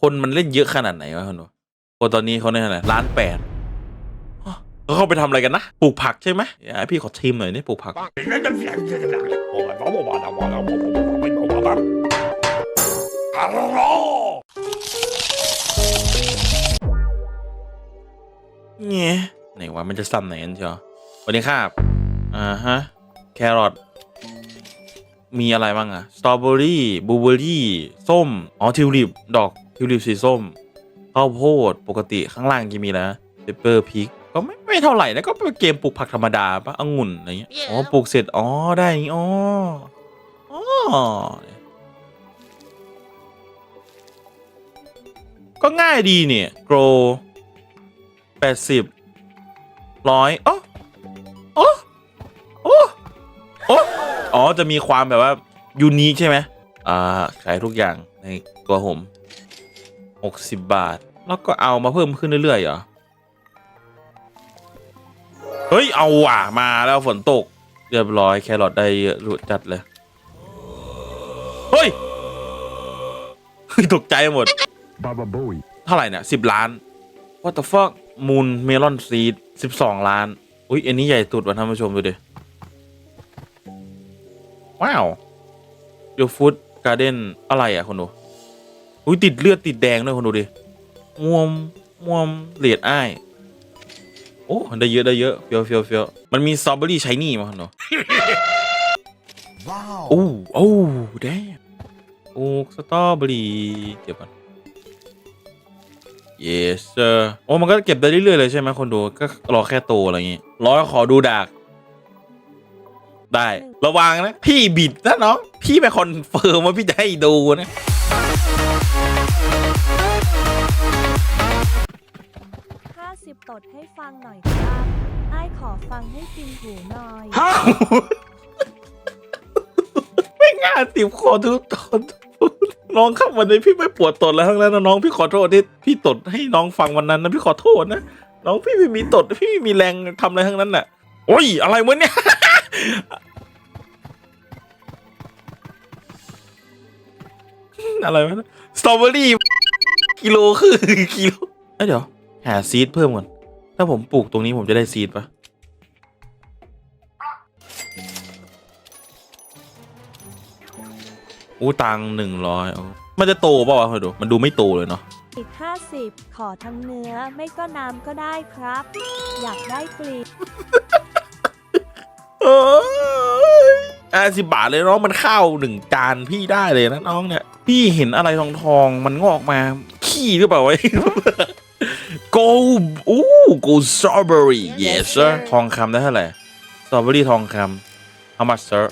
คนมันเล่นเยอะขนาดไหนวะคนดูคนตอนนี้เขาเนี่ยอะไรล้านแปดแล้วเขาไปทำอะไรกันนะปลูกผักใช่ไหมเดี๋ยวให้พี่ขอชิมหน่อยนี่ปลูกผัก เงี้ยไหนวะมันจะซ้ำไหนกันเชียวสวัสดีครับ อ่าฮะ แครอท มีอะไรบ้างอะสตรอเบอรี่บลูเบอรี่ ส้ม อ๋อ ทิวลิป ดอก ทิวลิปสีส้มข้าวโพดปกติข้างล่างจะมีแล้วเปเปอร์พริกก็ไม่ไม่เท่าไหร่นะก็เป็นเกมปลูกผักธรรมดาปะองุ่นอะไรเงี้ยอ๋อปลูกเสร็จอ๋อได้อย่างงี้อ๋ออ๋อก็ง่ายดีเนี่ย grow แปดสิบร้อยอ๋ออ๋ออ๋ออ๋ออ๋อจะมีความแบบว่ายูนิคใช่ไหมอ่าขายทุกอย่างในตัวผม หกสิบบาท แล้วก็เอามาเพิ่มขึ้นเรื่อยๆเหรอ เฮ้ย เอาว่ะมาแล้วฝนตก เรียบร้อยแครอทได้เยอะรุดจัดเลย เฮ้ยตกใจหมด Baba Bowie. เท่าไหร่เนี่ยสิบล้าน what the fuck มูลเมลอนซีดสิบสองล้าน อุ้ยอันนี้ใหญ่สุดว่ะท่านผู้ชมดูดิ ว้าวยูฟูดการ์เด้นอะไรอะคนดู อุ้ยติดเลือดติดแดงด้วยคนดูดิม่วมม่วมเหลียดอ้าย โอ้ ได้เยอะได้เยอะเฟียวเฟียวเฟียวมันมีสตรอเบอรี่ชายนี่มาคนดู Wow. โอ้โอ้แดงโอ้สตรอเบอรี่เก็บก่อน yes sir โอ้มันก็เก็บได้เรื่อยๆเลยใช่ไหมคนดูก็รอแค่โตอะไรอย่างงี้รอขอดูดากได้ ระวังนะ พี่บิดนะน้อง พี่ไปคอนเฟิร์มว่าพี่จะให้ดูนะ ตดให้ฟังหน่อยครับไอ้ายขอฟังให้ฟินหูหน่อยไม่ง่าติบคอทุกตอนน้องครับวันนี้พี่ไม่ปวดตดแล้วทั้งนั้นนะน้องพี่ขอโทษที่พี่ตดให้น้องฟังวันนั้นนะพี่ขอโทษนะน้องพี่ไม่มีตดพี่ไม่มีแรงทำอะไรทั้งนั้นน่ะ โอ้ยอะไรวะเนี่ย อะไรวะสตรอเบอรี่กิโลคือกิโลเอ้ยเดี๋ยวหาซีดเพิ่มก่อน ถ้าผมปลูกตรงนี้ผมจะได้ซีดปะอู้ตังหนึ่งร้อยมันจะโตเปล่าวะคอยดู มันดูไม่โตเลยเนาะอีก50 ขอทั้งเนื้อไม่ก็น้ำก็ได้ครับ อยากได้กลีบเอออะสิบบาทเลยน้องมันข้าวหนึ่งจานพี่ได้เลยนะน้องเนี่ย พี่เห็นอะไรทองทองๆมันงอกมา ขี้หรือเปล่าวะ go อู้ go strawberry yes sir ทองคำได้เท่าไหร่สตรอเบอรี่ทองคำ how much sir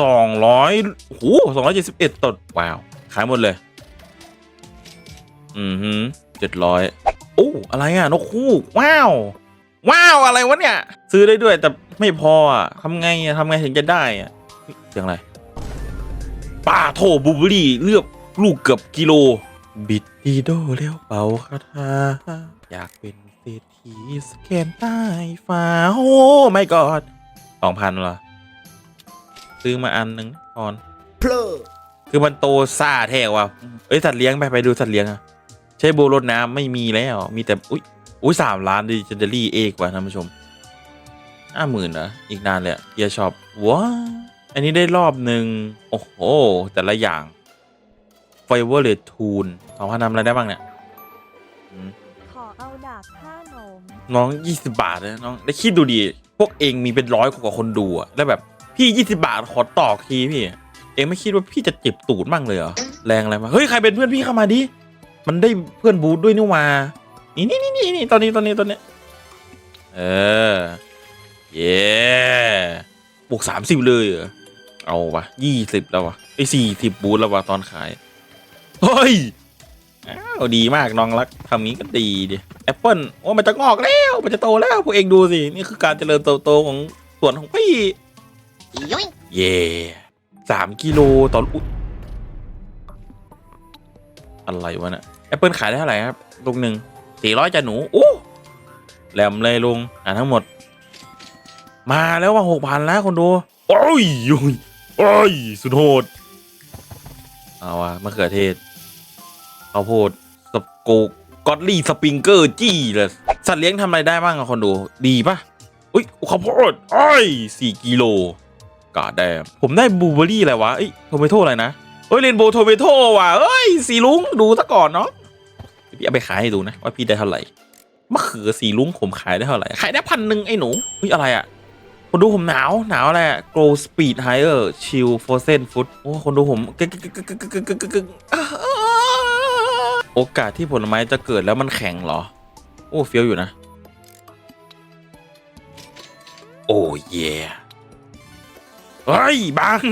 สองร้อยโอ้โหสองร้อยเจ็ดสิบเอ็ดตดว้าว ขายหมดเลย อือฮึเจ็ดร้อยโอ้อะไรอะ นกคู่ ว้าว ว้าว อะไรวะเนี่ย ซื้อได้ด้วยแต่ไม่พออะทำไงอะทำไงถึงจะได้อะเฮ้ยเสียงอะไรป้าโถบูเบอรี่เลือกลูกเกือบกิโล บิดดีโดเร็วเป่าคาถาอยากเป็นเศรษฐีสแกนใต้ฟ้าโอ้ไม่กอดสองพันเหรอ ซื้อมาอันหนึ่งก่อน Plug. คือมันโตซ่าแท้ว่ะเอ้ยสัตว์เลี้ยงไปไปดูสัตว์เลี้ยงอะใช้โบรดน้ำไม่มีแล้ว มีแต่อุ้ยอุ้ยสามล้านดิจิเดลี่เอกว่ะท่านผู้ชมห้าหมื่นนะอีกนานเลยเกียร์ช็อปว้าอันนี้ได้รอบหนึ่งโอ้โห แต่ละอย่าง ไฟเวอร์เลตทูนสองพันทำอะไรได้บ้างเนี่ยอืมขอเอาดาบผ้าหนมน้องยี่สิบาทเลยน้องได้คิดดูดิพวกเองมีเป็นร้อยกว่าคนดูอะแล้วแบบพี่ยี่สิบาทขอตอกทีพี่ เองไม่คิดว่าพี่จะเจ็บตูดมั่งเลยเหรอแรงอะไรมาเฮ้ยใครเป็นเพื่อนพี่เข้ามาดิมันได้เพื่อนบูธด้วยนี่หว่านี่นี่นี่นี่นี่ตอนนี้ตอนนี้ตอนนี้ เออ เย้บวกสามสิบเลยเหรอเอาวะยี่สิบแล้ววะไอ้สี่สิบบูธแล้ววะตอนขาย เฮ้ยอ้าวดีมากน้องรักทำงี้ก็ดีดิแอปเปิลโอ้มันจะงอกแล้ว มันจะโตแล้วพวกเองดูสิ นี่คือการเจริญเติบโตของสวนของพี่เย่สามกิโลต่ออุ๊ยอะไรวะเนี่ยแอปเปิลขายได้เท่าไหร่ครับลูกหนึ่งสี่ร้อยจ้ะหนูโอ้แหลมเลยลุงอ่านทั้งหมด มาแล้วว่าหกพันแล้วคนดู โอ้ยโอ้ยโอ้ยสุดโหด เอาวะมะเขือเทศ ข้าวโพดสกูกอดลี่สปริงเกอร์จี้เลยสัตว์เลี้ยงทำอะไรได้บ้างอะคนดู ดีปะอุ้ยข้าวโพดอ้อยสี่กิโลกาดแดมผมได้บูเบอรี่อะไรวะไอ้โทเมโตอะไรนะเอ้ยเรนโบว์โทเมโตว่ะเอ้ยสีลุงดูซะก่อนเนาะพี่เอาไปขายให้ดูนะว่าพี่ได้เท่าไหร่มะเขือสีลุงผมขายได้เท่าไหร่ขายได้พันหนึ่งไอ้หนูอุ้ยอะไรอะคนดูผมหนาวหนาวอะไรอะ grow speed higher chill frozen food โอ้คนดูผมกึ๊กกึ๊กกึ๊กกึ๊กกึ๊กกึ๊ก โอกาสที่ผลไม้จะเกิดแล้วมันแข็งเหรอ โอ้เฟี้ยวอยู่นะ โอ้เย่เฮ้ยบัง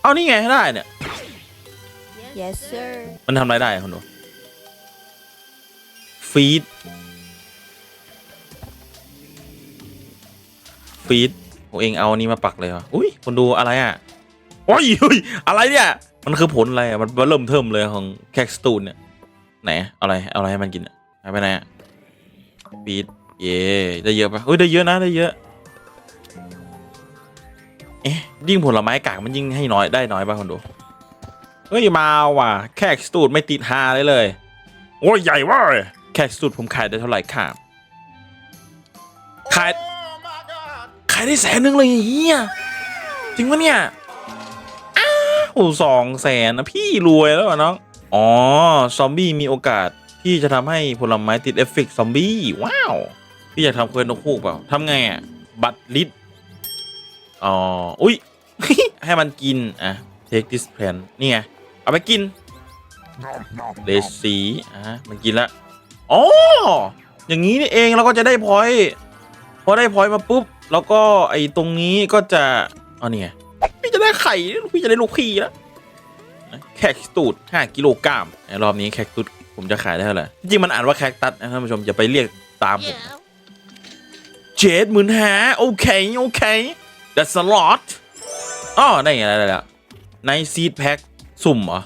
เอานี่ไงได้เนี่ย yes sir มันทำอะไรได้อะคนดูฟีดฟีดผมเองเอาอันนี้มาปักเลยเหรออุ้ยคนดูอะไรอะโอ้ยเฮ้ยอะไรเนี่ย มันคือผลอะไรอะ มันเริ่มเทิมเลยของแคคสตูนเนี่ย ไหนเอาอะไรเอาอะไรให้มันกินหายไปไหนอะฟีดเย่ได้เยอะปะเฮ้ยได้เยอะนะได้เยอะเอ๊ะยิ่งผลไม้กากมันยิ่งให้น้อยได้น้อยป่ะคนดูเฮ้ยมาว่ะแคกสตูดไม่ติดหาเลยเลยโอ้ยใหญ่ว่าแคกสตูดผมขายได้เท่าไหร่ครับขายขายได้แสนนึงเลยเฮียจริงปะเนี่ยอ้าวสองแสนนะพี่รวยแล้วเน้อง อ๋อ ซอมบี้มีโอกาสที่จะทำให้ผลไม้ติดเอฟเฟกต์ซอมบี้ว้าว พี่อยากทำเควสนกฮูกเปล่าทำไงอะ บัตรลิดอ๋อ อุ้ย ให้มันกิน อะ take this plan นี่ไง เอาไปกินเลสีอะมันกินละอ๋อ อย่างนี้นี่เองเราก็จะได้พอยพอได้พอยมาปุ๊บ แล้วก็ไอ้ตรงนี้ก็จะอ๋อนี่ไงพี่จะได้ไข่ พี่จะได้ลูกพี่แล้ว แคคตูด5กิโลกรัมไอ้รอบนี้แคคตูดผมจะขายได้เท่าไหร่จริงๆมันอ่านว่าแคคตัสนะท่านผู้ชมอย่าไปเรียกตามผมเจ็ดหมื่นหาโอเค โอเค that's a lot อ๋อได้ไงได้แล้วในซีดแพ็คสุ่มเหรอ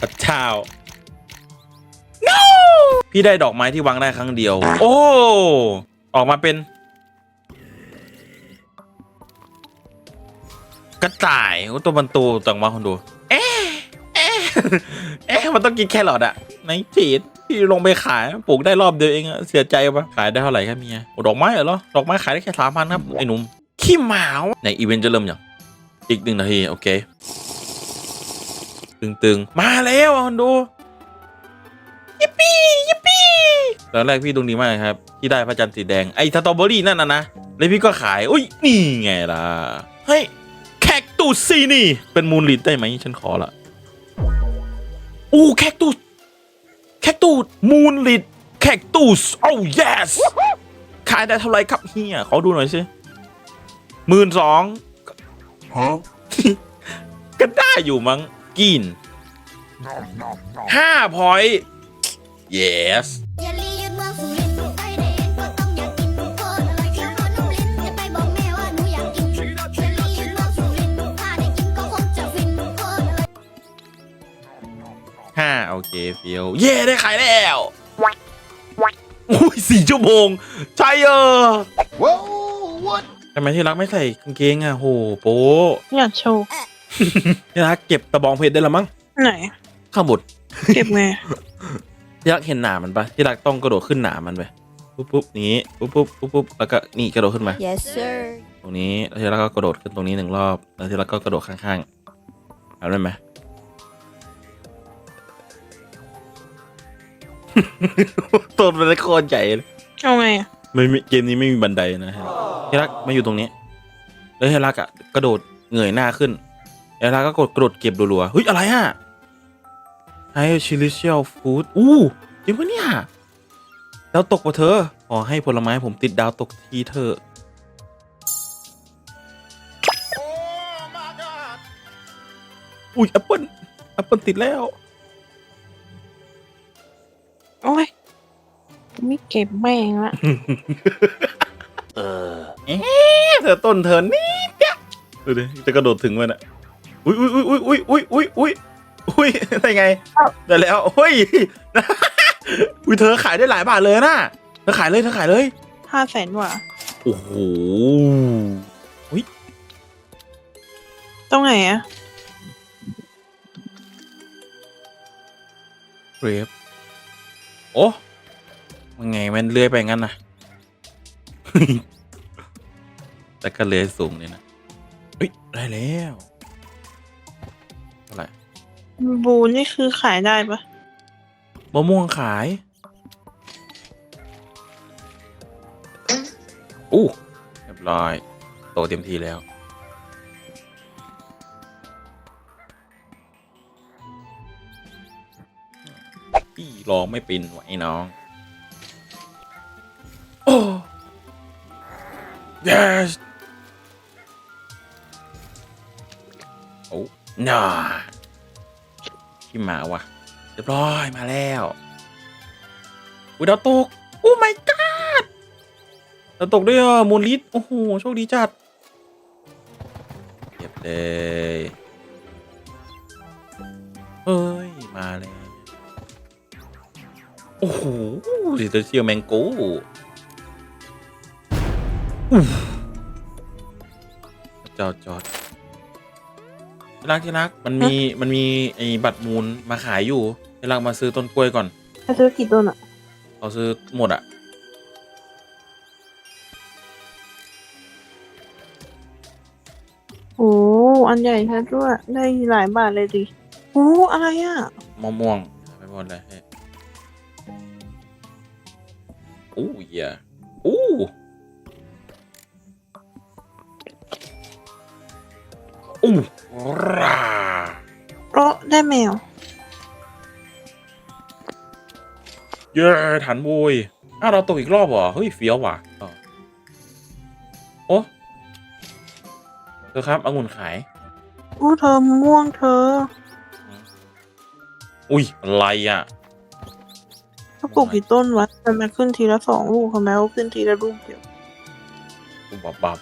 พระเจ้า no พี่ได้ดอกไม้ที่วางได้ครั้งเดียว โอ้ ออกมาเป็น กระต่ายตัวมันโตจังวะคนดู เอ๊ะเอ๊ะเอ๊ะมันต้องกินแครอทอะในจีดพี่ลงไปขายปลูกได้รอบเดียวเองอะเสียใจปะขายได้เท่าไหร่ครับเมียดอกไม้เหรอดอกไม้ขายได้แค่สามพันครับไอ้หนุ่มขี้หมาวในอีเวนต์จะเริ่มอยังอีกหนึ่งนาทีโอเค ตึงๆ มาแล้วอะคนดูยิปปี้ยิปปี้ตอนแรกพี่ดวงดีมากครับ ที่ได้พระจันทร์สีแดงไอ้สตรอเบอรี่นั่นนะนะแล้วพี่ก็ขาย อุ้ยนี่ไงล่ะเฮ้ย คคตูสซีนี่ เป็นมูลลิดได้ไหมฉันขอละอู้แคคตูสแคคตูสมูลลิดแคคตูสโอ้ yes ขายได้เท่าไหร่ครับเฮียขอดูหน่อยสิหมื่นสอง Huh? ก็ได้อยู่มั้งกิน Nom nom nom. ห้าพอย yes โอเคเฟียวเย่ได้ขายแล้วอุ้ยสี่ชั่วโมง ใช่เออ Whoa, what? ทำไมที่รักไม่ใส่กางเกงอะโหโป๊อยากโชว์ที่รักเก็บตะบองเพชรได้ละมั้งไหนข้างบนเก็บไงที่รักเห็นหนามันปะที่รักต้องกระโดดขึ้นหนามันไปปุ๊บปุ๊บนี้ปุ๊บปุ๊บปุ๊บปุ๊บแล้วก็นี่กระโดดขึ้นมา yes sir ตรงนี้แล้วที่รักก็กระโดดขึ้นตรงนี้หนึ่งรอบแล้วที่รักก็กระโดดข้างๆทำได้ไหม ต้นมันโคตรใหญ่เลยเอาไงอะไม่มีเกมนี้ไม่มีบันไดนะฮะเฮรักมาอยู่ตรงนี้ แล้วเฮรักอะกระโดดเงยหน้าขึ้นเฮรักก็กดกระโดดเก็บรัวๆเฮ้ยอะไรอะไฮชิลิเชียลฟู้ดอู้จริงปะเนี่ยดาวตกปะเธอขอให้ผลไม้ผมติดดาวตกทีเถอะอุ้ยแอปเปิลแอปเปิลติดแล้ว โอ้ยไม่เก็บแม่งละเอ๊ะเธอต้นเธอนี่เดียวดูดิจะกระโดดถึงมันอะอุ้ยอุ้ยอุ้ยอุ้ยอุ้ยอุ้ยอุ้ยอุ้ยได้ไงได้แล้วเฮ้ยอุ้ยเธอขายได้หลายบาทเลยนะเธอขายเลยเธอขายเลยห้าแสนกว่าโอ้โหต้องไงอะเรฟ โอ้มันไงมันเลื้อยไปงั้นนะแต่ก็เลื้อยสูงเลยนะเฮ้ยได้แล้วเท่าไหร่บูนี่คือขายได้ปะมะม่วงขายอู้เรียบร้อย โตเต็มทีแล้ว พี่ลองไม่เป็นไหวะไอ้น้องโอ้ yes โอ้น่าพี่หมาวะเรียบร้อยมาแล้วอุ้ยดาวตก โอ้ my god ดาวตกด้วยอะมูลลิตโอ้โห โชคดีจัดเก็บเลย โอ้โหสิเตอร์เชียแมงโก้อุ๊ยจอดจอดที่รักที่รัก มันมีมันมีไอ้บัตรมูลมาขายอยู่ที่รักมาซื้อต้นกล้วยก่อนจะซื้อกี่ต้นอะเราซื้อหมดอะโอ้อันใหญ่แท้ด้วยได้หลายบาทเลยดิโอ้อะไรอะมะม่วงไปหมดเลย เฮ้ยอู้เหี้ยอู้อู้ราโอ้ได้แมวเย้ทันโวยอ้าวเราตกอีกรอบเหรอ เฮ้ย เฟี้ยวว่ะอ๋อโอ้เธอครับองุ่นขาย อู้เธอมะม่วงเธอ อุ้ยอะไรอะ ถ้าปลูกกี่ต้นวะทำไมขึ้นทีละสองลูกทำไมเขาขึ้นทีละลูกเดียวบับปับ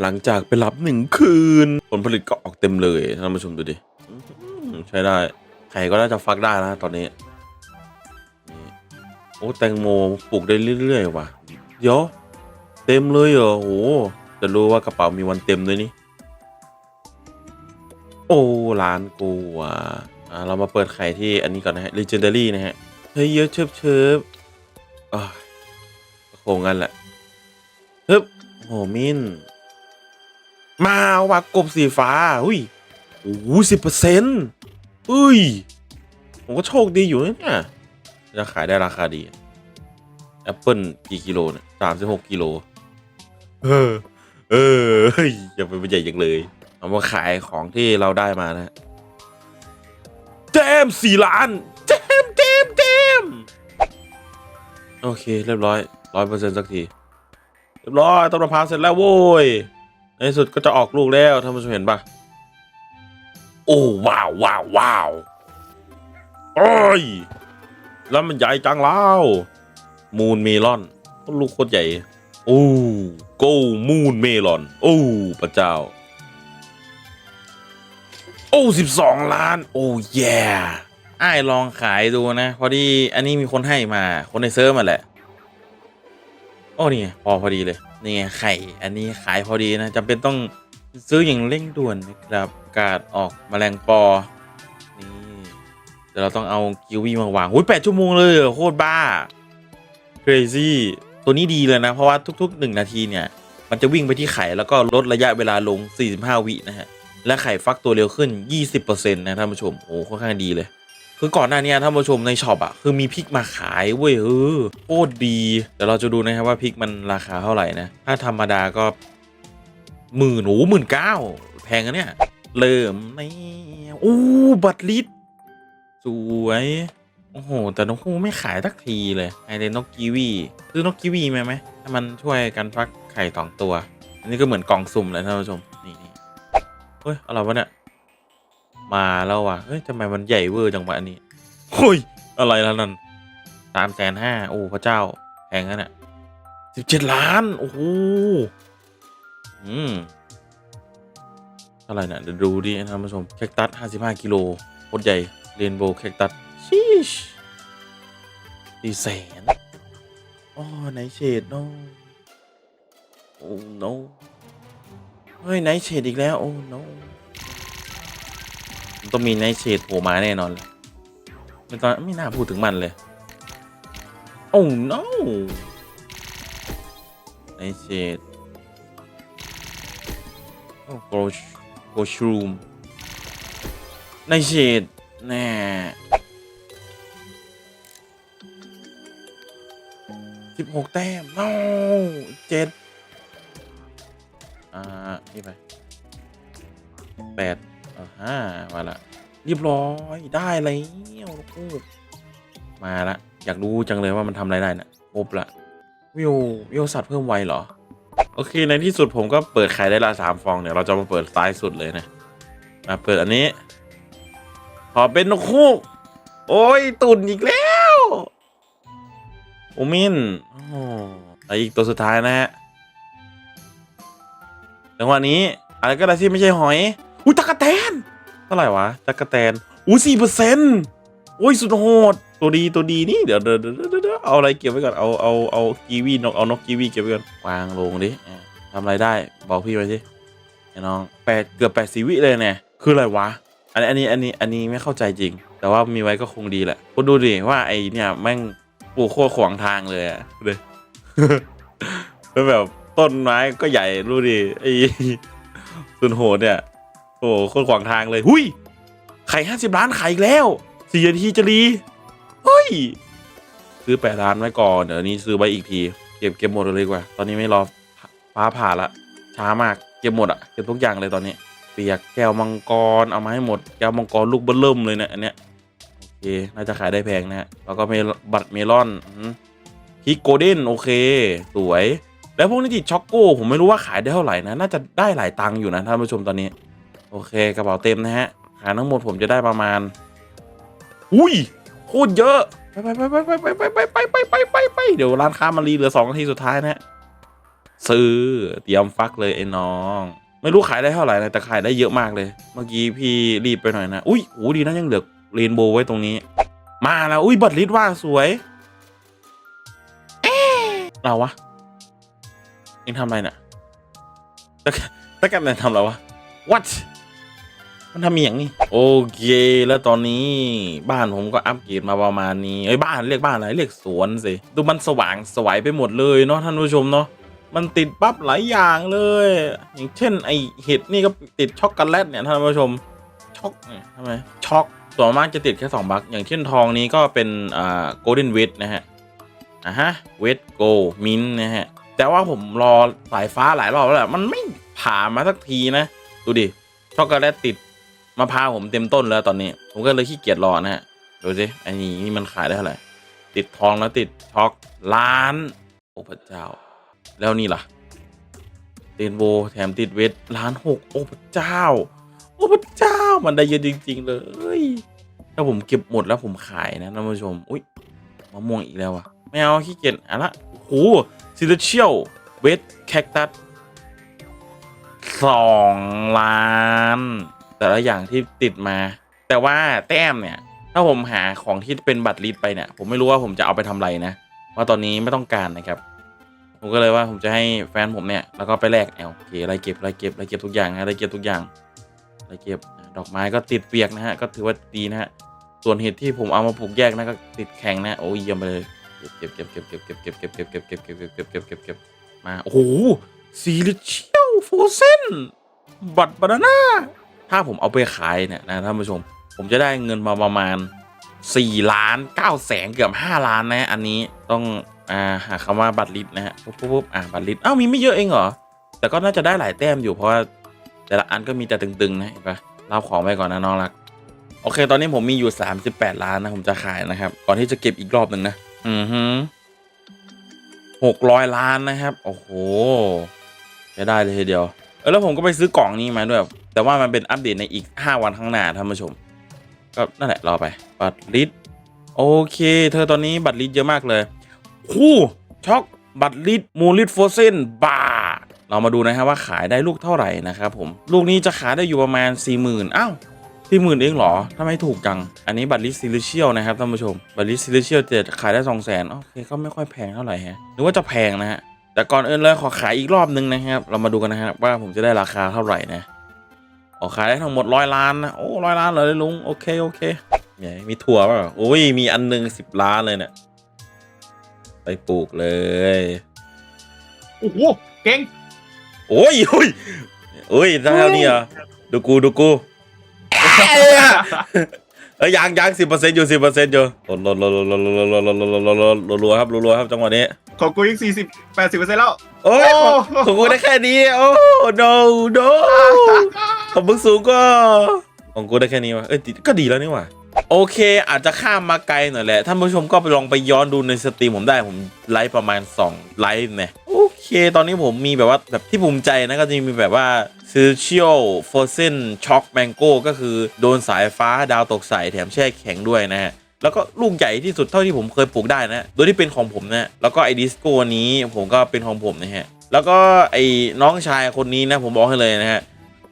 หลังจากไปรับหนึ่งคืน ผลผลิตก็ออกเต็มเลยท่านผู้ชมดูดิใช้ได้ใครก็น่าจะฟักได้นะตอนนี้โอ้แตงโมปลูกได้เรื่อยๆว่ะเดี๋ยวเต็มเลยเหรอโหจะรู้ว่ากระเป๋ามีวันเต็มด้วยนี่ โอ้ร้านกูอะ อ่าเรามาเปิดไข่ที่อันนี้ก่อนนะฮะ Legendary นะฮะ เฮ้ยเยอะเชิบเชิบอ่าก็คงงั้นแหละฮึบโหมินมาว่ะกบสีฟ้า อุ้ยโอ้สิบเปอร์เซ็นต์อุ้ย ผมก็โชคดีอยู่นะเนี่ยจะขายได้ราคาดีแอปเปิลกี่กิโลเนี่ยสามสิบหกกิโล เออ เออเฮ้ยอย่าไปเป็นใหญ่จังเลย เอามาขายของที่เราได้มานะ มสี่ล้านเจมเจมเจมโอเค เรียบร้อยร้อยเปอร์เซ็นต์สักที เรียบร้อยต้นมะพร้าวเสร็จแล้วโว้ย ในสุดก็จะออกลูกแล้วท่านผู้ชมเห็นปะโอ้ว้าวว้าวว้าวโอ้ย แล้วมันใหญ่จังแล้วมูนเมลอน ต้นลูกโคตรใหญ่ โอ้โกมูนเมลอน โอ้พระเจ้า อ้สิบสองล้าน โอ้แย่ไอ้ายลองขายดูนะ พอดีอันนี้มีคนให้มาคนในเซิร์ฟมาแหละ โอ้นี่ไงพอพอดีเลย นี่ไงไข่ อันนี้ขายพอดีนะจำเป็นต้องซื้ออย่างเร่งด่วนนะครับการออกแมลงปอ นี่เดี๋ยวเราต้องเอากิวีมาวางหุ้ยแปดชั่วโมงเลยโคตรบ้า crazy ตัวนี้ดีเลยนะ เพราะว่าทุกๆหนึ่งนาทีเนี่ย มันจะวิ่งไปที่ไข่แล้วก็ลดระยะเวลาลง 45 วินะฮะ และไข่ฟักตัวเร็วขึ้น 20%นะท่านผู้ชมโอ้ค่อนข้างดีเลย คือก่อนหน้านี้ท่านผู้ชมในช็อปอะคือมีพริกมาขายเว้ยเออโคตรดีเดี๋ยวเราจะดูนะครับว่าพริกมันราคาเท่าไหร่นะถ้าธรรมดาก็หมื่นโอ้หมื่นเก้าแพงอะเนี่ยเริ่มไม่อู้บัตรลิตสวยโอ้โห แต่นกฮูกไม่ขายสักทีเลยไอเดนนกกีวีซื้อนกกีวีไหมไหมให้มันช่วยกันฟักไข่สองตัว อันนี้ก็เหมือนกล่องสุ่มเลยท่านผู้ชม เฮ้ย อะไรวะเนี่ย มาแล้วว่ะเฮ้ยทำไมมันใหญ่เวอร์จังวะอันนี้เฮ้ย อะไรแล้วนั่นสามแสนห้าโอ้พระเจ้าแพงนะเนี่ยสิบเจ็ดล้าน โอ้โห อืม อะไรเนี่ยเดี๋ยวดูดิท่านผู้ชม แคคตัสห้าสิบห้ากิโลโคตรใหญ่เรนโบว์แคคตัสชีชสี่แสนอ๋อไนเชดโนโอ้โน เฮ้ยไนเชดอีกแล้ว โอ้โนมันต้องมีไนท์เชดโผล่มาแน่นอนเลยไม่ตอนไม่น่าพูดถึงมันเลย โอ้ no ไนท์เชดโอ้โกชโกชรูมไนท์เชดแน่สิบหกแต้ม no เจ็ด นี่ไปแปดอ่าห้ามาละเรียบร้อยได้แล้วลูกมาละอยากรู้จังเลยว่ามันทำอะไรได้นะครบละวิววิวสัตว์เพิ่มไวเหรอ โอเคในที่สุดผมก็เปิดไข่ได้ละสามฟองเดี๋ยเราจะมาเปิดซ้ายสุดเลยนะมาเปิดอันนี้ขอเป็นนกฮูกโอ้ยตุ่นอีกแล้วโอมินอ้ไออีกตัวสุดท้ายนะฮะ จังหวะนี้อะไรก็ได้ที่ไม่ใช่หอย อุ้ยตะกะแตนเท่าไหร่วะตะกะแตนอุ้ยสี่เปอร์เซ็นต์โอ้ยสุดโหดตัวดีตัวดีนี่เดี๋ยวเดี๋ยวเดี๋ยวเดี๋ยวเอาอะไรเก็บไว้ก่อนเอาเอาเอากีวีนกเอานกกีวีเก็บไว้ก่อนวางลงดิทำอะไรได้บอกพี่ไปสิไอ้น้องแปดเกือบแปดสีวิเลยเนี่ยคืออะไรวะอันนี้อันนี้อันนี้อันนี้ไม่เข้าใจจริง แต่ว่ามีไว้ก็คงดีแหละคุณดูดิว่าไอเนี่ยแม่งปลูกโคตรขวางทางเลยอะเลยแล้วแบบ ต้นไม้ก็ใหญ่รู้ดิไอสุนโหดเนี่ย โอ้โหคตรขวางทางเลย หุยไข่ห้าสิบล้านขายอีกแล้วสี่นาทีจะรีเฮ้ย ซื้อแปดล้านไว้ก่อน เดี๋ยวนี้ซื้อไว้อีกที เก็บเก็บหมดเลยดีกว่า ตอนนี้ไม่รอฟ้าผ่าละ ช้ามาก เก็บหมดอะเก็บทุกอย่างเลยตอนนี้ เปียกแก้วมังกร เอามาให้หมด แก้วมังกรลูกเบิ้ลเริ่มเลยเนี่ยอันเนี้ย โอเค น่าจะขายได้แพงนะฮะ แล้วก็เมลบัตรเมลอนฮิกโกลเด้นโอเค สวย แล้วพวกนี้ติดช็อกโก้ผมไม่รู้ว่าขายได้เท่าไหร่นะ น่าจะได้หลายตังค์อยู่นะท่านผู้ชมตอนนี้ โอเคกระเป๋าเต็มนะฮะขายทั้งหมดผมจะได้ประมาณ อุ้ยโคตรเยอะไปไปไปไปไปไปไปไปไปไปไปไปเดี๋ยวร้านค้ามารีเหลือสองนาทีสุดท้ายนะฮะซื้อเตรียมฟักเลยไอ้น้อง ไม่รู้ขายได้เท่าไหร่นะแต่ขายได้เยอะมากเลย เมื่อกี้พี่รีบไปหน่อยนะอุ้ยโอ้ดีนะยังเหลือเรนโบว์ไว้ตรงนี้ มาแล้วอุ้ยบัตรลิสต์ว่าสวย เอ๊ะเราวะ เองทำอะไรน่ะตะกตะกันเนี่ยทำอะไรวะ what มันทำอหย่างนี้โอเค แล้วตอนนี้บ้านผมก็อัปเกรดมาประมาณนี้เอ้ยบ้านเรียกบ้านอะไรเรียกสวนสิดูมันสว่างสวยไปหมดเลยเนาะท่านผู้ชมเนาะมันติดปั๊บหลายอย่างเลย อย่างเช่นไอเห็ดนี่ก็ติดช็อกโกแลตเนี่ยท่านผู้ชมช็อกทำไมช็อกส่วนมากจะติดแค่สองบัคอย่างเช่นทองนี้ก็เป็นอ่าโกลเด้นเวทนะฮะอะฮะเวทโกมินนะฮะ แต่ว่าผมรอสายฟ้าหลายรอบแล้วแหละมันไม่ผ่ามาสักทีนะ ดูดิ ช็อกโกแลตติดมะพร้าวผมเต็มต้นแล้วตอนนี้ ผมก็เลยขี้เกียจรอนะฮะ ดูสิไอ้นี่นี่มันขายได้เท่าไหร่ ติดทองแล้วติดช็อกล้าน โอ้พระเจ้า แล้วนี่ล่ะเรนโบว์แถมติดเวทล้านหกโอ้พระเจ้า โอ้พระเจ้ามันได้เยอะจริง ๆ เลย ถ้าผมเก็บหมดแล้วผมขายนะท่านผู้ชม อุ้ยมะม่วงอีกแล้วอะไม่เอาขี้เกียจอะละโอ้ ซิลเชียลเวทแคคตัสสองล้าน แต่ละอย่างที่ติดมา แต่ว่าแต้มเนี่ย ถ้าผมหาของที่เป็นบัตรลิสไปเนี่ย ผมไม่รู้ว่าผมจะเอาไปทำอะไรนะ ว่าตอนนี้ไม่ต้องการนะครับ ผมก็เลยว่าผมจะให้แฟนผมเนี่ย แล้วก็ไปแลกแอลโอเคไล่เก็บไล่เก็บไล่เก็บทุกอย่างนะไล่เก็บทุกอย่างไล่เก็บดอกไม้ก็ติดเปียกนะฮะ ก็ถือว่าดีนะฮะ ส่วนเห็ดที่ผมเอามาปลูกแยกนะก็ติดแข็งนะ โอ้ยเยี่ยมไปเลย เก็บเก็บเก็บเก็บเก็บเก็บเก็บเก็บเก็บเก็บเก็บเก็บเก็บเก็บเก็บมา โอ้โหซีลิเชียลโฟเซนบัตรบานาน่าถ้าผมเอาไปขายเนี่ยนะท่านผู้ชม ผมจะได้เงินมาประมาณ 4 ล้าน9แสนเกือบ 5 ล้านนะ อันนี้ต้องอ่าหาคำว่าบัตรลิสนะฮะปุ๊บปุ๊บปุ๊บอ่าบัตรลิสอ้าวมีไม่เยอะเองเหรอ แต่ก็น่าจะได้หลายแต้มอยู่เพราะว่าแต่ละอันก็มีแต่ตึงๆนะเห็นปะเราของไปก่อนนะน้องรัก โอเค ตอนนี้ผมมีอยู่ 38 ล้านนะผมจะขายนะครับ ก่อนที่จะเก็บอีกรอบหนึ่งนะ อือฮึหกร้อยล้านนะครับ โอ้โหจะได้เลยทีเดียว เออแล้วผมก็ไปซื้อกล่องนี้มาด้วย แต่ว่ามันเป็นอัปเดตในอีก 5 วันข้างหน้าท่านผู้ชม ก็นั่นแหละรอไป บัตรลิสโอเค เธอตอนนี้บัตรลิสเยอะมากเลย คู่ช็อกบัตรลิสมูลิสโฟเซนบาเรามาดูนะครับว่าขายได้ลูกเท่าไหร่นะครับผม ลูกนี้จะขายได้อยู่ประมาณ 40,000อ้าว ที่หมื่นเองเหรอทำไมถูกจัง อันนี้บัตรลิสซิลิเชียลนะครับท่านผู้ชม บัตรลิสซิลิเชียลจะขายได้สองแสนโอเคก็ไม่ค่อยแพงเท่าไหร่ฮะหรือว่าจะแพงนะฮะ แต่ก่อนอื่นเลยขอขายอีกรอบนึงนะครับ เรามาดูกันนะครับว่าผมจะได้ราคาเท่าไหร่นะโออกขายได้ทั้งหมดร้อยล้านนะ โอ้ร้อยล้านเลยลุง โอเคโอเคไงมีถั่วเปล่ะโอ้ย มีอันหนึ่งสิบล้านเลยเนี่ย ไปปลูกเลย โอ้โห เก่ง โอ้ยโอ้ยโอ้ยเท่านี้เหรอดูกูดูกู เอ้ยยังยังสิบเปอร์เซ็นต์อยู่สิบเปอร์เซ็นต์อยู่ลดลดลดลดลดลดลดลดลดลดลดลดรัวๆครับรัวๆครับจังหวะนี้ของกูอีกสี่สิบแปดสิบเปอร์เซ็นต์แล้ว โอ้ของกูได้แค่นี้โอ้ no no ของมึงสูงก็ของกูได้แค่นี้วะเอ้ยก็ดีแล้วนี่หว่า โอเค อาจจะข้ามมาไกลหน่อยแหละท่านผู้ชมก็ไปลองไปย้อนดูในสตรีมผมได้ผมไลฟ์ประมาณ 2 ไลฟ์เนี่ยโอเค ตอนนี้ผมมีแบบว่าแบบที่ภูมิใจนะก็จะมีแบบว่า s e r c i a l Frozen Shock Mango ก็คือโดนสายฟ้าดาวตกใส่แถมแช่แข็งด้วยนะฮะแล้วก็ลูกใหญ่ที่สุดเท่าที่ผมเคยปลูกได้นะ โดยที่เป็นของผมนะ แล้วก็ไอ้ดิสโก้นี้ผมก็เป็นของผมนะฮะ แล้วก็ไอ้น้องชายคนนี้นะผมบอกให้เลยนะฮะ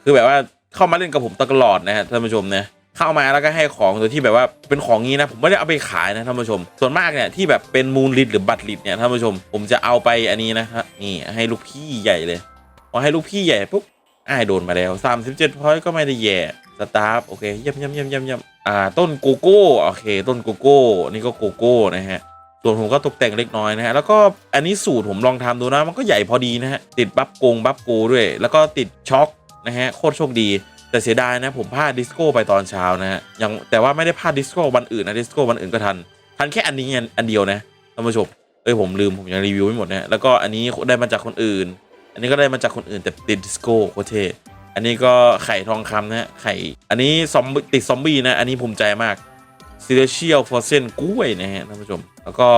คือแบบว่าเข้ามาเล่นกับผมตลอดนะฮะท่านผู้ชมนะ เข้ามาแล้วก็ให้ของโดยที่แบบว่าเป็นของนี้นะผมไม่ได้เอาไปขายนะท่านผู้ชม ส่วนมากเนี่ยที่แบบเป็นมูลลิดหรือบัตรลิดเนี่ยท่านผู้ชม ผมจะเอาไปอันนี้นะฮะนี่ให้ลูกพี่ใหญ่เลยพอให้ลูกพี่ใหญ่ปุ๊บอ้ายโดนมาแล้ว 37พอยต์ก็ไม่ได้แย่สตาฟโอเคเยี่ยมเยี่ยมเยี่ยมเยี่ยมเยี่ยมอ่าต้นโกโก้โอเค ต้นโกโก้นี่ก็โกโก้นะฮะส่วนผมก็ตกแต่งเล็กน้อยนะฮะแล้วก็อันนี้สูตรผมลองทำดูนะมันก็ใหญ่พอดีนะฮะติดบัฟโกงบัฟโกด้วย แล้วก็ติดช็อคนะฮะโคตรโชคดี แต่เสียดายนะผมพลาดดิสโก้ไปตอนเช้านะฮะยังแต่ว่าไม่ได้พลาดดิสโก้วันอื่นนะดิสโก้วันอื่นก็ทัน ทันแค่อันนี้อันเดียวนะท่านผู้ชมเอ้ยผมลืมผมยังรีวิวไม่หมดนะแล้วก็อันนี้ได้มาจากคนอื่น อันนี้ก็ได้มาจากคนอื่นแต่ติดดิสโก้โคเทอันนี้ก็ไข่ทองคำนะไข่ อันนี้ซอมบี้ติดซอมบี้นะ อันนี้ภูมิใจมาก c e l e s t i a l f r o z e n กล้วยนะฮะท่านผู้ชม แล้วก็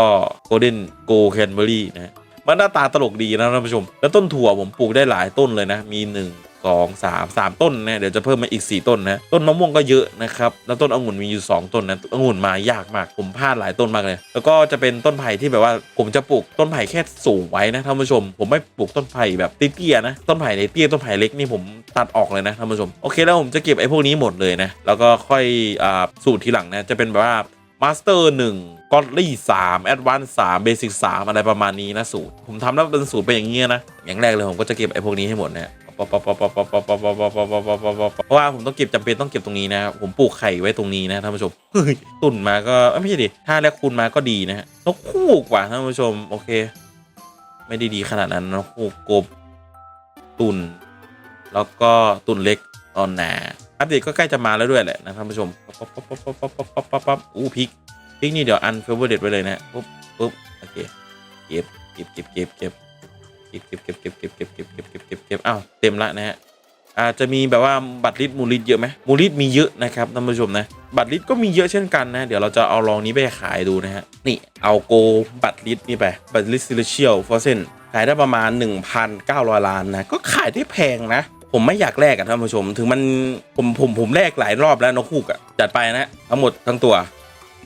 Golden Go Canberry นะฮะมันหน้าตาตลกดีนะท่านผู้ชม แล้วต้นถั่วผมปลูกได้หลายต้นเลยนะ มี1 2 3 3 ต้นนะเดี๋ยวจะเพิ่มมาอีก 4 ต้นนะต้นมะม่วงก็เยอะนะครับแล้วต้นองุ่นมีอยู่ 2 ต้นนะองุ่นมายากมากผมพลาดหลายต้นมากเลย แล้วก็จะเป็นต้นไผ่ที่แบบว่าผมจะปลูกต้นไผ่แค่สูงไว้นะท่านผู้ชม ผมไม่ปลูกต้นไผ่แบบเตี้ยๆนะต้นไผ่ในเตี้ยต้นไผ่เล็กนี่ผมตัดออกเลยนะท่านผู้ชมโอเคแล้วผมจะเก็บไอ้พวกนี้หมดเลยนะแล้วก็ค่อยอ่าสูตรทีหลังนะจะเป็นแบบว่ามาสเตอร์หนึ่งกอดลี่สามแอดวานซ์สามเบสิกสามอะไรประมาณนี้นะสูตร ผมทำแล้วเป็นสูตรไปนอย่างเงี้ยนะ อย่างแรกเลยผมก็จะเก็บไอ้พวกนี้ให้หมดนะ เพราะว่าผมต้องเก็บจำเป็นต้องเก็บตรงนี้นะครับผมปลูกไข่ไว้ตรงนี้นะท่านผู้ชมตุ่นมาก็ไม่ใช่ดิถ้าแรกคุณมาก็ดีนะฮะนกคู่กว่าท่านผู้ชมโอเค ไม่ได้ดีขนาดนั้นนกคู่กบตุ่นแล้วก็ตุ่นเล็กออนหนาอัปเดตก็ใกล้จะมาแล้วด้วยแหละนะท่านผู้ชมปั๊บปั๊บปั๊บปั๊บปั๊บปั๊บปั๊บปั๊บอู้พริกพริกนี่เดี๋ยวอันเฟเวอร์เดตไว้เลยนะปุ๊บปุ๊บโอเคเก็บเก็บเก็บเก็บเก็บ ก็บเก็บเก็บเก็บเก็บเก็บเก็บเก็บเก็บเก็บเก็บอ้าวเต็มละนะฮะอาจจะมีแบบว่าบัตรลิสมูลลิสเยอะไหมมูลลิสมีเยอะนะครับท่านผู้ชมนะบัตรลิสก็มีเยอะเช่นกันนะเดี๋ยวเราจะเอาลองนี้ไปขายดูนะฮะนี่เอาโกบัตรลิสนี่ไปบัตรลิสซิลเชียลฟอร์เซนขายได้ประมาณ 1,900 ล้านนะก็ขายได้แพงนะ ผมไม่อยากแลกอะท่านผู้ชม ถึงมันผมผมผมแลกหลายรอบแล้วนกฮูกอะจัดไปนะทั้งหมดทั้งตัว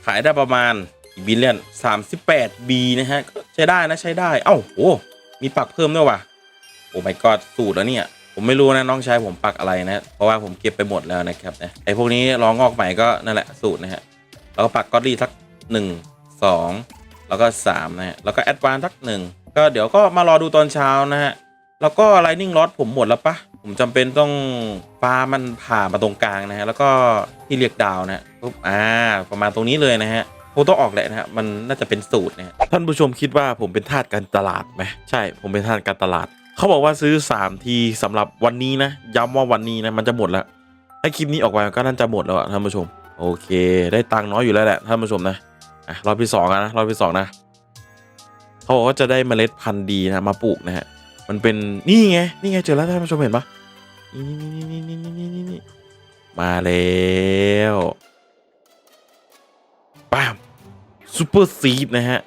ขายได้ประมาณบิลเลียน38 B นะฮะใช้ได้นะใช้ได้เอ้าโอ้ มีปักเพิ่มด้วยว่ะโอ้ my god สูตรแล้วเนี่ย ผมไม่รู้นะน้องชายผมปักอะไรนะ เพราะว่าผมเก็บไปหมดแล้วนะครับนะไอพวกนี้ลองงอกใหม่ก็นั่นแหละสูตรนะฮะแล้วก็ปักก็ดีสัก1 2แล้วก็3นะฮะแล้วก็แอดวานสักหนึ่งก็เดี๋ยวก็มารอดูตอนเช้านะฮะแล้วก็ Lightning Rod ผมหมดแล้วปะผมจำเป็นต้องฟ้ามันผ่ามาตรงกลางนะฮะแล้วก็ที่เรียกดาวนะฮะปุ๊บอ่าประมาณตรงนี้เลยนะฮะ งต้องออกแหละนะฮะมันน่าจะเป็นสูตรนะฮะท่านผู้ชมคิดว่าผมเป็นทาสการตลาดไหมใช่ผมเป็นทาสการตลาด เขาบอกว่าซื้อ 3 ทีสำหรับวันนี้นะ ย้ำว่าวันนี้นะมันจะหมดแล้วถ้าคลิปนี้ออกไปก็น่าจะหมดแล้วท่านผู้ชม โอเค ได้ตังค์น้อยอยู่แล้วแหละท่านผู้ชมนะอะรอบที่สองอะนะรอบที่สองนะเขาบอกว่าจะได้เมล็ดพันธุ์ดีนะมาปลูกนะฮะมันเป็นนี่ไงนี่ไงเจอแล้วท่านผู้ชมเห็นปะนี่นี่นี่นี่นี่นี่นี่มาแล้วป้าม ซูเปอร์ซีดนะฮะ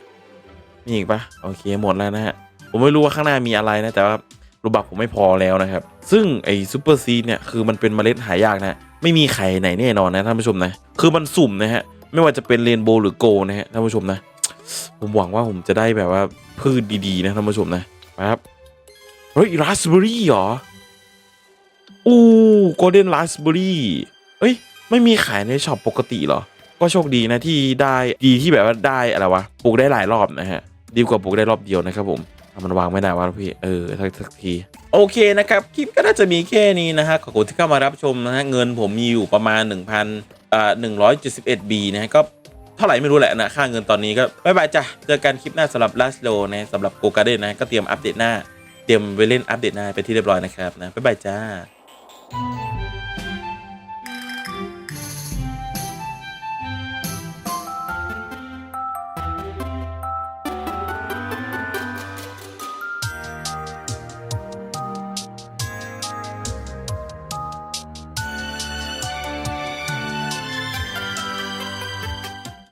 มีอีกปะโอเคหมดแล้วนะฮะ ผมไม่รู้ว่าข้างหน้ามีอะไรนะ แต่ว่ารูบักผมไม่พอแล้วนะครับ ซึ่งไอ้ซูเปอร์ซีดเนี่ยคือมันเป็นเมล็ดหายากนะ ไม่มีไข่ไหนแน่นอนนะท่านผู้ชมนะ คือมันสุ่มนะฮะ ไม่ว่าจะเป็นเรนโบว์หรือโกนะฮะท่านผู้ชมนะ ผมหวังว่าผมจะได้แบบว่าพืชดีๆนะท่านผู้ชมนะครับ เฮ้ยราสเบอรี่เหรอ อู้โกลเด้นราสเบอรี่เอ้ย ไม่มีขายในช็อปปกติเหรอ ก็โชคดีนะที่ได้ดีที่แบบว่าได้อะไรวะปลูกได้หลายรอบนะฮะดีกว่าปลูกได้รอบเดียวนะครับผมมันวางไม่ได้วะพี่เออสักสักทีโอเคนะครับคลิปก็น่าจะมีแค่นี้นะฮะขอบคุณที่เข้ามารับชมนะฮะเงินผมมีอยู่ประมาณ 1,000อ่า171 B นะฮะก็เท่าไหร่ไม่รู้แหละนะค่าเงินตอนนี้ก็บายบายจ้ะเจอกันคลิปหน้าสำหรับ Last Low นะสำหรับโกการ์เดนนะก็เตรียมอัปเดตหน้าเตรียมไปเล่นอัปเดตหน้าไปที่เรียบร้อยนะครับนะบ๊ายบายจ้า